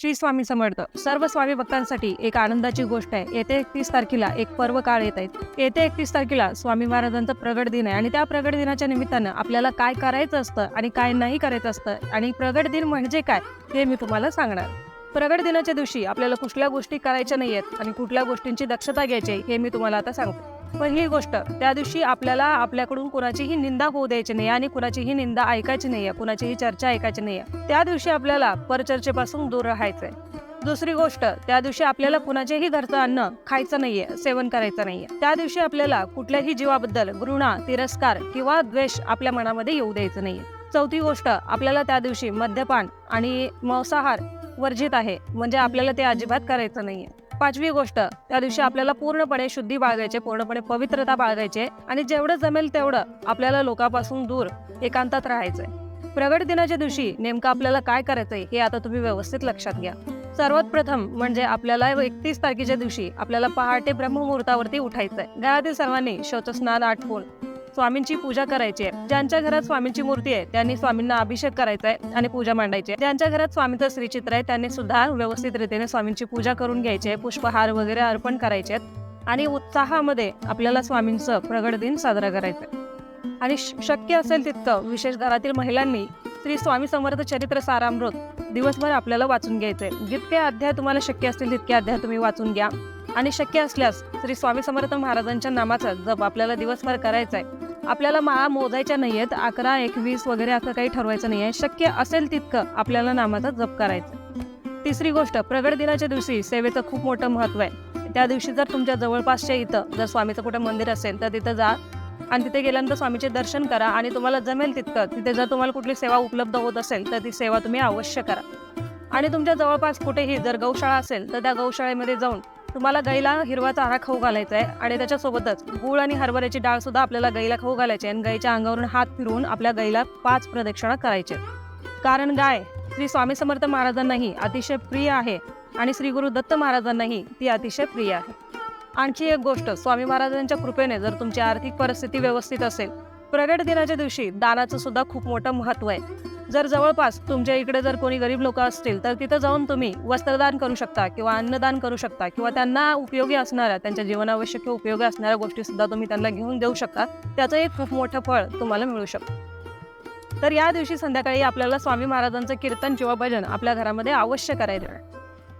श्री स्वामी समर्थ. सर्व स्वामी भक्तांसाठी एक आनंदाची गोष्ट आहे. येत्या एकतीस तारखेला एक पर्व काळ येत आहेत. येत्या एकतीस तारखेला स्वामी महाराजांचा प्रगट दिन आहे. आणि त्या प्रगट दिनाच्या निमित्तानं आपल्याला काय करायचं असतं आणि काय नाही करायचं असतं आणि प्रगट दिन म्हणजे काय हे मी तुम्हाला सांगणार. प्रगट दिनाच्या दिवशी आपल्याला कुठल्या गोष्टी करायच्या नाही आहेत आणि कुठल्या गोष्टींची दक्षता घ्यायची हे मी तुम्हाला आता सांगतो. पहिली गोष्ट त्या दिवशी आपल्याला आपल्याकडून कुणाचीही निंदा होऊ द्यायची नाही आणि कुणाचीही निंदा ऐकायची नाही आहे कुणाचीही चर्चा ऐकायची नाही आहे. त्या दिवशी आपल्याला परचर्चेपासून दूर राहायचं आहे दुसरी गोष्ट त्या दिवशी आपल्याला कुणाचेही घरचं अन्न खायचं नाहीये सेवन करायचं नाहीये. त्या दिवशी आपल्याला कुठल्याही जीवाबद्दल घृणा तिरस्कार किंवा द्वेष आपल्या मनामध्ये येऊ द्यायचं नाहीये. चौथी गोष्ट आपल्याला त्या दिवशी मद्यपान आणि मांसाहार वर्जित आहे. म्हणजे आपल्याला ते अजिबात करायचं नाहीये. पाचवी गोष्ट त्या दिवशी आपल्याला पूर्णपणे शुद्धी बाळगायचे पूर्णपणे पवित्रता बाळगायचे आणि जेवढं जमेल तेवढं आपल्याला लोकांपासून दूर एकांतात राहायचंय. प्रगट दिनाच्या दिवशी नेमकं आपल्याला काय करायचंय हे आता तुम्ही व्यवस्थित लक्षात घ्या. सर्वात प्रथम म्हणजे आपल्याला एकतीस तारखेच्या दिवशी आपल्याला पहाटे ब्रह्ममुहूर्तावरती उठायचंय. घरातील सर्वांनी शौचस्नान आटपून स्वामींची पूजा करायची आहे. ज्यांच्या घरात स्वामींची मूर्ती आहे त्यांनी स्वामींना अभिषेक करायचा आहे आणि पूजा मांडायची आहे. ज्यांच्या घरात स्वामीचं श्रीचित्र आहे त्यांनी सुद्धा व्यवस्थित रीतीने स्वामींची पूजा करून घ्यायची आहे पुष्पहार वगैरे अर्पण करायचे आहेत आणि उत्साहामध्ये आपल्याला स्वामींचं प्रगट दिन साजरा करायचं आहे. आणि शक्य असेल तितकं विशेष घरातील महिलांनी श्री स्वामी समर्थ चरित्र सारामृत दिवसभर आपल्याला वाचून घ्यायचंय. जितके अध्याय तुम्हाला शक्य असतील तितके अध्याय तुम्ही वाचून घ्या. आणि शक्य असल्यास श्री स्वामी समर्थ महाराजांच्या नामाचा जप आपल्याला दिवसभर करायचा आहे आपल्याला माळा मोजायच्या नाहीयेत अकरा एकवीस वगैरे असं काही ठरवायचं नाही आहे शक्य असेल तितकं आपल्याला नामाचा जप करायचा. तिसरी गोष्ट प्रगट दिनाच्या दिवशी सेवेचं खूप मोठं महत्त्व आहे. त्या दिवशी जर तुमच्या जवळपासच्या इथं जर स्वामीचं कुठं मंदिर असेल तर तिथं जा आणि तिथे गेल्यानंतर स्वामीचे दर्शन करा आणि तुम्हाला जमेल तितकं तिथे जर तुम्हाला कुठली सेवा उपलब्ध होत असेल तर ती सेवा तुम्ही अवश्य करा. आणि तुमच्या जवळपास कुठेही जर गौशाळा असेल तर त्या गौशाळेमध्ये जाऊन तुम्हाला गाईला हिरवा चारा खाऊ घालायचा आहे आणि त्याच्यासोबतच गूळ आणि हरभऱ्याची डाळ सुद्धा आपल्याला गाईला खाऊ घालायची आहे. आणि गाईच्या अंगावरून हात फिरवून आपल्या गाईला पाच प्रदक्षिणा करायचे कारण गाय श्री स्वामी समर्थ महाराजांनाही अतिशय प्रिय आहे आणि श्री गुरु दत्त महाराजांनाही ती अतिशय प्रिय आहे. आणखी एक गोष्ट स्वामी महाराजांच्या कृपेने जर तुमची आर्थिक परिस्थिती व्यवस्थित असेल प्रगट दिनाच्या दिवशी दानाचं सुद्धा खूप मोठं महत्त्व आहे. जर जवळपास तुमच्या इकडे जर कोणी गरीब लोक असतील तर तिथं जाऊन तुम्ही वस्त्रदान करू शकता किंवा अन्नदान करू शकता किंवा त्यांना उपयोगी असणाऱ्या त्यांच्या जीवनावश्यक उपयोगी असणाऱ्या गोष्टी सुद्धा तुम्ही त्यांना घेऊन देऊ शकता. त्याचं एक खूप मोठं फळ तुम्हाला मिळू शकतं. तर या दिवशी संध्याकाळी आपल्याला स्वामी महाराजांचं कीर्तन किंवा भजन आपल्या घरामध्ये अवश्य करायचं आहे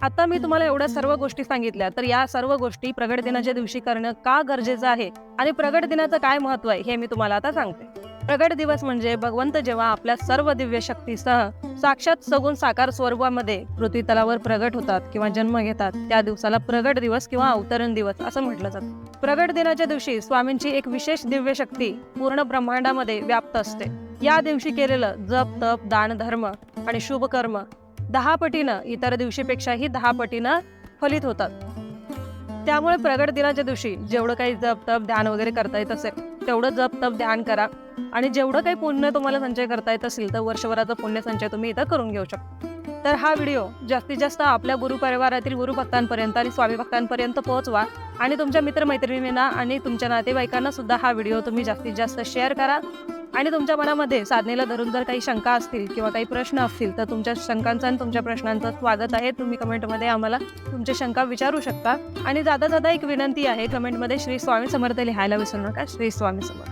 आता मी तुम्हाला एवढ्या सर्व गोष्टी सांगितल्या तर या सर्व गोष्टी प्रगट दिनाच्या दिवशी करणं का गरजेचं आहे आणि प्रगट दिनाचं काय महत्त्व आहे हे मी तुम्हाला आता सांगते. प्रगट दिवस म्हणजे भगवंत जेव्हा आपल्या सर्व दिव्य शक्तीसह साक्षात सगुण साकार स्वरूपामध्ये पृथ्वी तलावर प्रगट होतात किंवा जन्म घेतात त्या दिवसाला प्रगट दिवस किंवा अवतरण दिवस असं म्हटलं जातं. प्रगट दिनाच्या दिवशी स्वामींची एक विशेष दिव्य शक्ती पूर्ण ब्रह्मांडामध्ये व्याप्त असते. या दिवशी केलेलं जप तप दान धर्म आणि शुभ कर्म दहा पटीनं इतर दिवशीपेक्षाही दहा पटीनं फलित होतात. त्यामुळे प्रगट दिनाच्या दिवशी जेवढं काही जप तप ध्यान वगैरे करता येत असेल तेवढं जप तप ध्यान करा. आणि जेवढं काही पुण्य तुम्हाला संचय करता येत असेल तर वर्षभराचा पुण्य संचय तुम्ही इथं करून घेऊ शकता. तर हा व्हिडिओ जास्तीत जास्त आपल्या गुरु परिवारातील गुरु भक्तांपर्यंत आणि स्वामी भक्तांपर्यंत पोहोचवा. आणि तुमच्या मित्रमैत्रिणींना आणि तुमच्या नातेवाईकांना सुद्धा हा व्हिडिओ तुम्ही जास्तीत जास्त शेअर करा. आणि तुमच्या मनामध्ये साधनेला धरून जर काही शंका असतील किंवा काही प्रश्न असतील तर तुमच्या शंकांचं आणि तुमच्या प्रश्नांचं स्वागत आहे. तुम्ही कमेंटमध्ये आम्हाला तुमच्या शंका विचारू शकता. आणि जाता जाता एक विनंती आहे. कमेंटमध्ये श्री स्वामी समर्थ लिहायला विसरू नका. श्री स्वामी समर्थ.